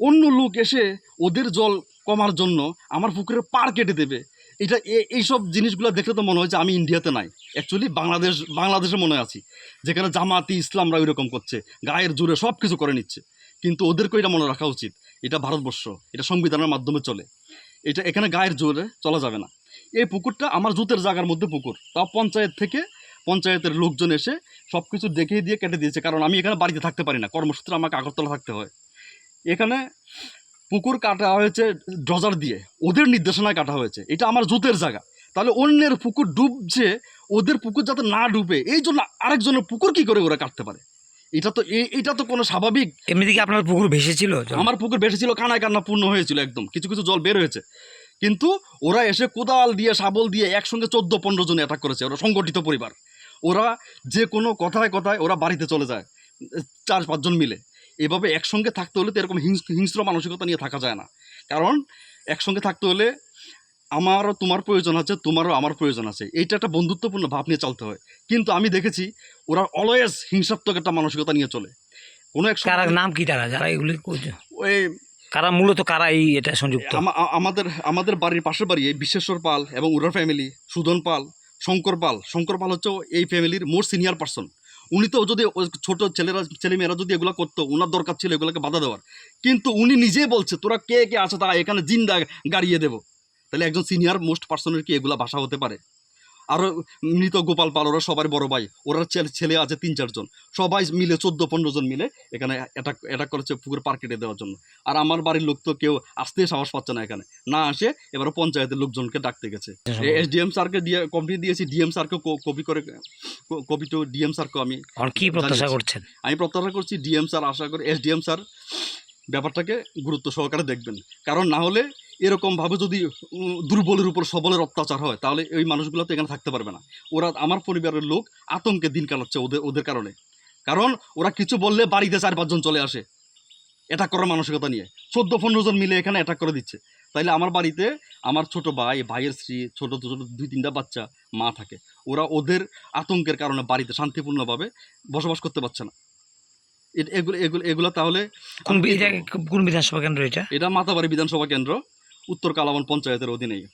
অন্য লোক এসে ওদের জল কমার জন্য আমার পুকুরের পার কেটে দেবে। এটা এইসব জিনিসগুলো দেখলে তো মনে হয় যে আমি ইন্ডিয়াতে নাই। অ্যাকচুয়ালি বাংলাদেশ, বাংলাদেশে মনে আছি। যেখানে জামাতি ইসলামরা ওইরকম করছে, গায়ের জোরে সব কিছু করে নিচ্ছে। কিন্তু ওদেরকে এটা মনে রাখা উচিত, এটা ভারতবর্ষ, এটা সংবিধানের মাধ্যমে চলে। এটা এখানে গায়ের জোরে চলা যাবে না। এই পুকুরটা আমার জুতের জায়গার মধ্যে পুকুর। তাও পঞ্চায়েত থেকে পঞ্চায়েতের লোকজন এসে সব কিছু দেখিয়ে দিয়ে কেটে দিয়েছে। কারণ আমি এখানে বাড়িতে থাকতে পারি না। কর্মসূত্রে আমাকে আগরতলা থাকতে হয়। এখানে পুকুর কাটা হয়েছে ড্রজার দিয়ে। ওদের নির্দেশনায় কাটা হয়েছে। এটা আমার জুতের জায়গা। তাহলে অন্যের পুকুর ডুবছে ওদের পুকুর যাতে না ডুবে এই জন্য আরেকজনের পুকুর কি করে ওরা কাটতে পারে? এটা তো এটা তো কোনো স্বাভাবিক এমনি কি আপনার পুকুর ভেসেছিল? আমার পুকুর বেশি ছিল কানায় কান্না পূর্ণ হয়েছিল একদম। কিছু কিছু জল বের হয়েছে। কিন্তু ওরা এসে কোদাল দিয়ে শাবল দিয়ে একসঙ্গে চোদ্দ পনেরো জন অ্যাটাক করেছে ওরা সংগঠিত পরিবার। ওরা যে কোনো কথায় কথায় ওরা বাড়িতে চলে যায় চার পাঁচজন মিলে। এভাবে একসঙ্গে থাকতে হলে তো এরকম হিংস্র মানসিকতা নিয়ে থাকা যায় না। কারণ একসঙ্গে থাকতে হলে আমারও তোমার প্রয়োজন আছে তোমারও আমার প্রয়োজন আছে। এইটা একটা বন্ধুত্বপূর্ণ ভাব নিয়ে চলতে হয়। কিন্তু আমি দেখেছি ওরা অলওয়েজ হিংসাত্মক একটা মানসিকতা নিয়ে চলে। কোনো এক কারা নাম কি তারা? যারা এগুলি? ওই কারা মূলত কারা এই এটা সংযুক্ত? আমাদের আমাদের বাড়ির পাশের বাড়ি এই বিশ্বেশ্বর পাল এবং উরার ফ্যামিলি সুদন পাল শঙ্কর পাল। শঙ্কর পাল হচ্ছে এই ফ্যামিলির মোর সিনিয়র পার্সন উনি তো যদি ছোট ছেলেরা, ছেলেমেয়েরা যদি এগুলো করতো ওনার দরকার ছিল এগুলোকে বাধা দেওয়ার। কিন্তু উনি নিজে বলছে, তোরা কে কে আছে? তারা এখানে জিন্দা গাড়িয়ে দেবো। তাহলে একজন সিনিয়র মোস্ট পার্সনের কি এগুলো ভাষা হতে পারে? আরও মৃত গোপাল পাল ওরা সবার বড় ভাই। ওরা ছেলে ছেলে আছে তিন চারজন সবাই মিলে চোদ্দ পনেরো জন মিলে এখানে অ্যাটাক অ্যাটাক করেছে পুকুর পার কেটে দেওয়ার জন্য। আর আমার বাড়ির লোক তো কেউ আসতে সাহস পাচ্ছে না এখানে। না আসে এবার পঞ্চায়েতের লোকজনকে ডাকতে গেছে। এস এসডিএম স্যারকে দিয়ে কমপ্লিট দিয়েছি। ডিএম স্যারকে কপি করে কপি টু ডিএম স্যারকে আমি কি প্রত্যাশা করছেন? আমি প্রত্যাশা করছি ডিএম স্যার আশা করি এসডিএম স্যার ব্যাপারটাকে গুরুত্ব সহকারে দেখবেন। কারণ না হলে এরকমভাবে যদি দুর্বলের উপর সবলের অত্যাচার হয় তাহলে ওই মানুষগুলো তো এখানে থাকতে পারবে না। ওরা আমার পরিবারের লোক আতঙ্কে দিন কাটাচ্ছে ওদের ওদের কারণে। কারণ ওরা কিছু বললে বাড়িতে চার পাঁচজন চলে আসে। অ্যাটাক করার মানসিকতা নিয়ে। চোদ্দ পনেরো জন মিলে এখানে অ্যাটাক করে দিচ্ছে। তাইলে আমার বাড়িতে আমার ছোট ভাই ভাইয়ের স্ত্রী ছোট ছোট দুই তিনটা বাচ্চা মা থাকে। ওরা ওদের আতঙ্কের কারণে বাড়িতে শান্তিপূর্ণভাবে বসবাস করতে পারছে না। এগুলো এগুলো এগুলো তাহলে কোন বিধানসভা কেন্দ্র এটা? এটা মাতাবাড়ি বিধানসভা কেন্দ্র। উত্তর কালাবন পঞ্চায়েতের অধীনেই।